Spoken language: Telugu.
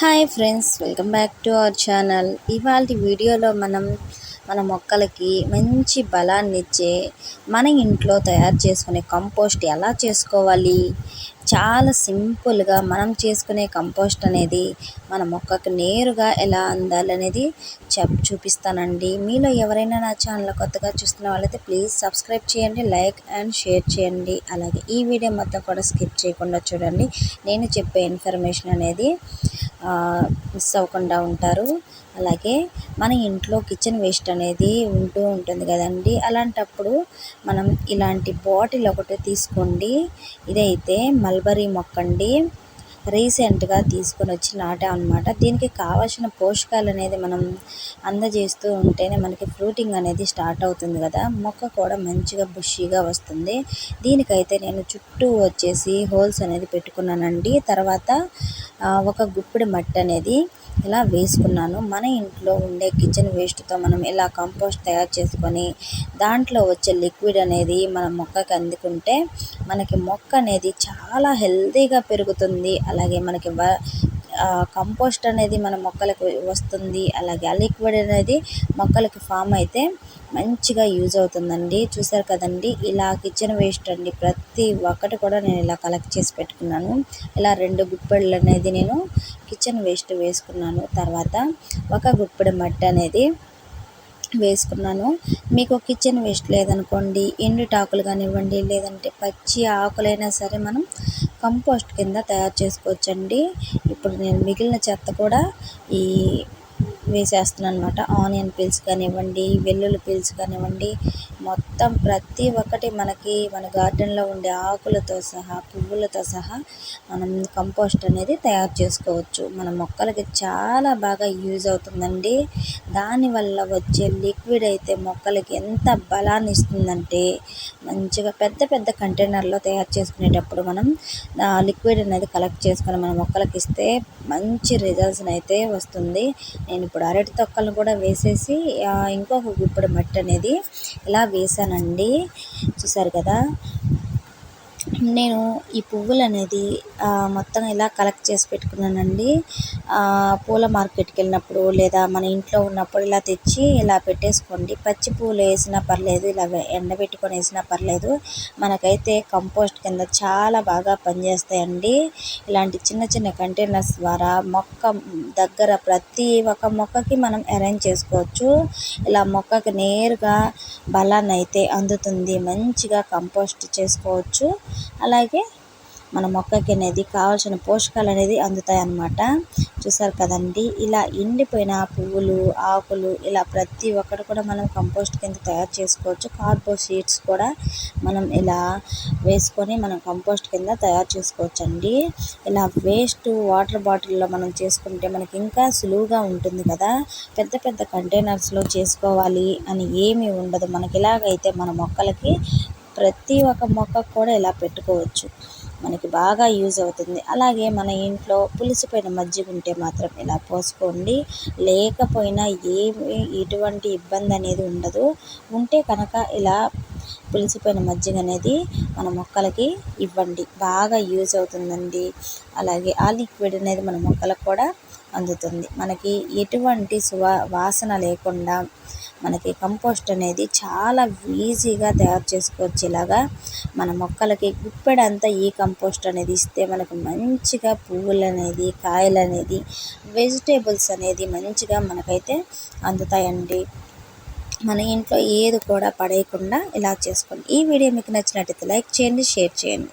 Hi friends welcome back to our channel. ఇవాళ వీడియోలో మనం మన మొక్కలకి మంచి బలాన్ని ఇచ్చే మన ఇంట్లో తయారు చేసుకునే కంపోస్ట్ ఎలా చేసుకోవాలి? చాలా సింపుల్గా మనం చేసుకునే కంపోస్ట్ అనేది మన మొక్కకు నేరుగా ఎలా అందాలనేది చెప్ చూపిస్తానండి. మీలో ఎవరైనా నా ఛానల్ కొత్తగా చూస్తున్న వాళ్ళైతే ప్లీజ్ సబ్స్క్రైబ్ చేయండి లైక్ అండ్ షేర్ చేయండి. అలాగే ఈ వీడియో మొత్తం కూడా స్కిప్ చేయకుండా చూడండి. నేను చెప్పే ఇన్ఫర్మేషన్ అనేది మిస్ అవ్వకుండా ఉంటారు. అలాగే మన ఇంట్లో కిచెన్ వేస్ట్ అనేది ఉంటూ ఉంటుంది కదండి. అలాంటప్పుడు మనం ఇలాంటి బాటిల్ ఒకటి తీసుకోండి. ఇదైతే మల్బరీ మొక్క అండి రీసెంట్గా తీసుకొని వచ్చి నాటాం అనమాట దీనికి కావాల్సిన పోషకాలు అనేది మనం అందజేస్తూ ఉంటేనే మనకి ఫ్రూటింగ్ అనేది స్టార్ట్ అవుతుంది కదా. మొక్క కూడా మంచిగా బుషీగా వస్తుంది. దీనికైతే నేను చుట్టూ వచ్చేసి హోల్స్ అనేది పెట్టుకున్నానండి. తర్వాత ఒక గుప్పిడి మట్టి అనేది ఇలా వేసుకున్నాను మన ఇంట్లో ఉండే కిచెన్ వేస్ట్తో మనం ఇలా కంపోస్ట్ తయారు చేసుకొని దాంట్లో వచ్చే లిక్విడ్ అనేది మన మొక్కకి అందుకుంటే మనకి మొక్క అనేది చాలా హెల్తీగా పెరుగుతుంది. అలాగే మనకి వ కంపోస్ట్ అనేది మన మొక్కలకు వస్తుంది. అలాగే ఆ లిక్విడ్ అనేది మొక్కలకి ఫామ్ అయితే మంచిగా యూజ్ అవుతుందండి. చూసారు కదండి ఇలా కిచెన్ వేస్ట్ అండి. ప్రతి ఒక్కటి కూడా నేను ఇలా కలెక్ట్ చేసి పెట్టుకున్నాను. ఇలా రెండు గుప్పెళ్ళు అనేది నేను కిచెన్ వేస్ట్ వేసుకున్నాను. తర్వాత ఒక గుప్పెడు మట్టి అనేది వేసుకున్నాను. మీకు కిచెన్ వేస్ట్ లేదనుకోండి ఎండుటాకులు కానివ్వండి లేదంటే పచ్చి ఆకులైనా సరే మనం కంపోస్ట్ కింద తయారు చేసుకోవచ్చండి. ఇప్పుడు నేను మిగిలిన చెత్త కూడా ఈ వేసేస్తున్నాను అనమాట ఆనియన్ పీల్స్ కానివ్వండి వెల్లుల్లి పీల్స్ కానివ్వండి మొత్తం ప్రతి ఒక్కటి మనకి మన గార్డెన్లో ఉండే ఆకులతో సహా పువ్వులతో సహా మనం కంపోస్ట్ అనేది తయారు చేసుకోవచ్చు. మన మొక్కలకి చాలా బాగా యూజ్ అవుతుందండి. దానివల్ల వచ్చే లిక్విడ్ అయితే మొక్కలకి ఎంత బలాన్ని ఇస్తుందంటే మంచిగా పెద్ద పెద్ద కంటైనర్లో తయారు చేసుకునేటప్పుడు మనం లిక్విడ్ అనేది కలెక్ట్ చేసుకొని మన మొక్కలకి ఇస్తే మంచి రిజల్ట్స్ అయితే వస్తుంది. నేను ఇప్పుడు ఇప్పుడు అరటి తొక్కలను కూడా వేసేసి ఇంకొక ఇప్పుడు మట్టి అనేది ఇలా వేసానండి. చూసారు కదా? నేను ఈ పువ్వులు అనేది మొత్తం ఇలా కలెక్ట్ చేసి పెట్టుకున్నానండి. పూల మార్కెట్కి వెళ్ళినప్పుడు లేదా మన ఇంట్లో ఉన్నప్పుడు ఇలా తెచ్చి ఇలా పెట్టేసుకోండి. పచ్చి పువ్వులు వేసినా పర్లేదు ఇలా ఎండబెట్టుకొని వేసినా పర్లేదు. మనకైతే కంపోస్ట్ కింద చాలా బాగా పనిచేస్తాయండి. ఇలాంటి చిన్న చిన్న కంటైనర్స్ ద్వారా మొక్క దగ్గర ప్రతి ఒక్క మొక్కకి మనం అరేంజ్ చేసుకోవచ్చు. ఇలా మొక్కకి నేరుగా బలాన్ని అయితే అందుతుంది. మంచిగా కంపోస్ట్ చేసుకోవచ్చు. అలాగే మన మొక్కకి అనేది కావాల్సిన పోషకాలు అనేది అందుతాయి అన్నమాట చూసారు కదండి? ఇలా ఎండిపోయిన పువ్వులు ఆకులు ఇలా ప్రతి ఒక్కటి కూడా మనం కంపోస్ట్ కింద తయారు చేసుకోవచ్చు. కార్బో సీడ్స్ కూడా మనం ఇలా వేసుకొని మనం కంపోస్ట్ కింద తయారు చేసుకోవచ్చు అండి ఇలా వేస్ట్ వాటర్ బాటిల్లో మనం చేసుకుంటే మనకి ఇంకా సులువుగా ఉంటుంది కదా? పెద్ద పెద్ద కంటైనర్స్లో చేసుకోవాలి అని ఏమీ ఉండదు. మనకి ఇలాగైతే మన మొక్కలకి ప్రతి ఒక్క మొక్కకు కూడా ఇలా పెట్టుకోవచ్చు. మనకి బాగా యూజ్ అవుతుంది. అలాగే మన ఇంట్లో పులిసిపోయిన మజ్జిగ ఉంటే మాత్రం ఇలా పోసుకోండి. లేకపోయినా ఏమి ఎటువంటి ఇబ్బంది అనేది ఉండదు. ఉంటే కనుక ఇలా పులిసిపోయిన మజ్జిగ అనేది మన మొక్కలకి ఇవ్వండి. బాగా యూజ్ అవుతుందండి. అలాగే ఆ లిక్విడ్ అనేది మన మొక్కలకు కూడా అందుతుంది. మనకి ఎటువంటి సువా వాసన లేకుండా మనకి కంపోస్ట్ అనేది చాలా ఈజీగా తయారు చేసుకోవచ్చు ఇలాగా మన మొక్కలకి గుప్పెడంతా ఈ కంపోస్ట్ అనేది ఇస్తే మనకు మంచిగా పువ్వులు అనేది కాయలు అనేది వెజిటేబుల్స్ అనేది మంచిగా మనకైతే అందుతాయండి. మన ఇంట్లో ఏది కూడా పడేయకుండా ఇలా చేసుకోండి. ఈ వీడియో మీకు నచ్చినట్టయితే లైక్ చేయండి షేర్ చేయండి.